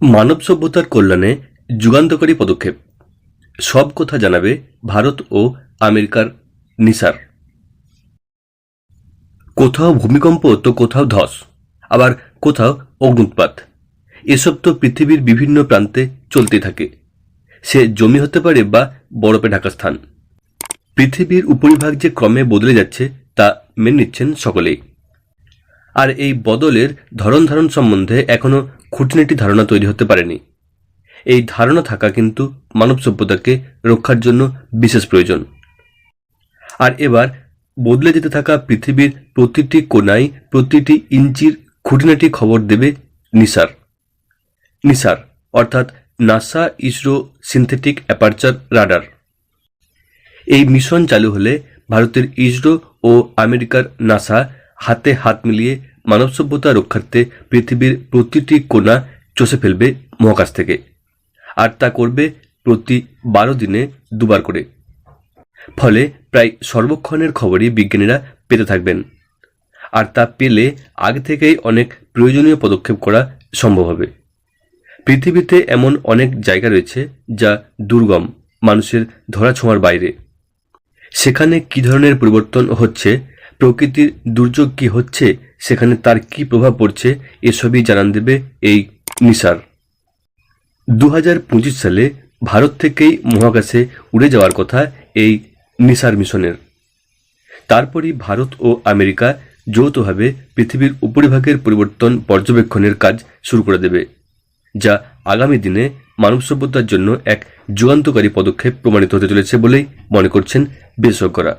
মানব সভ্যতার কল্যাণে যুগান্তকারী পদক্ষেপ। সব কথা জানাবে ভারত ও আমেরিকার নিসার। কোথাও ভূমিকম্প তো কোথাও ধস, আবার কোথাও অগ্নুৎপাত। এসব তো পৃথিবীর বিভিন্ন প্রান্তে চলতে থাকে। সে জমি হতে পারে বা বরফে ঢাকা স্থান। পৃথিবীর উপরিভাগ যে ক্রমে বদলে যাচ্ছে, তা মেনে নিচ্ছেন সকলেই। আর এই বদলের ধরন ধারণ সম্বন্ধে এখনও খুঁটিনাটি ধারণা তৈরি হতে পারেনি। এই ধারণা থাকা কিন্তু মানব সভ্যতাকে রক্ষার জন্য বিশেষ প্রয়োজন। আর এবার বদলে যেতে থাকা পৃথিবীর প্রতিটি কোনায় প্রতিটি ইঞ্চির খুঁটিনাটি খবর দেবে নিসার। নিসার, অর্থাৎ NASA ISRO synthetic aperture radar. এই মিশন চালু হলে ভারতের ইসরো ও আমেরিকার নাসা হাতে হাত মিলিয়ে মানব সভ্যতা রক্ষার্থে পৃথিবীর প্রতিটি কোণা চষে ফেলবে মহাকাশ থেকে। আর তা করবে প্রতি বারো দিনে দুবার করে। ফলে প্রায় সর্বক্ষণের খবরই বিজ্ঞানীরা পেতে থাকবেন। আর তা পেলে আগে থেকেই অনেক প্রয়োজনীয় পদক্ষেপ করা সম্ভব হবে। পৃথিবীতে এমন অনেক জায়গা রয়েছে যা দুর্গম, মানুষের ধরাছোঁয়ার বাইরে। সেখানে কি ধরনের পরিবর্তন হচ্ছে প্রকৃতির দুর্যোগ কি হচ্ছে, সেখানে তার কি প্রভাব পড়ছে, এসবই জানান দেবে এই নিসার। দু হাজার পঁচিশ সালে ভারত থেকেই মহাকাশে উড়ে যাওয়ার কথা এই নিসার মিশনের। তারপরই ভারত ও আমেরিকা যৌথভাবে পৃথিবীর উপরিভাগের পরিবর্তন পর্যবেক্ষণের কাজ শুরু করে দেবে, যা আগামী দিনে মানব সভ্যতার জন্য এক যুগান্তকারী পদক্ষেপ প্রমাণিত হতে চলেছে বলেই মনে করছেন বিশেষজ্ঞরা।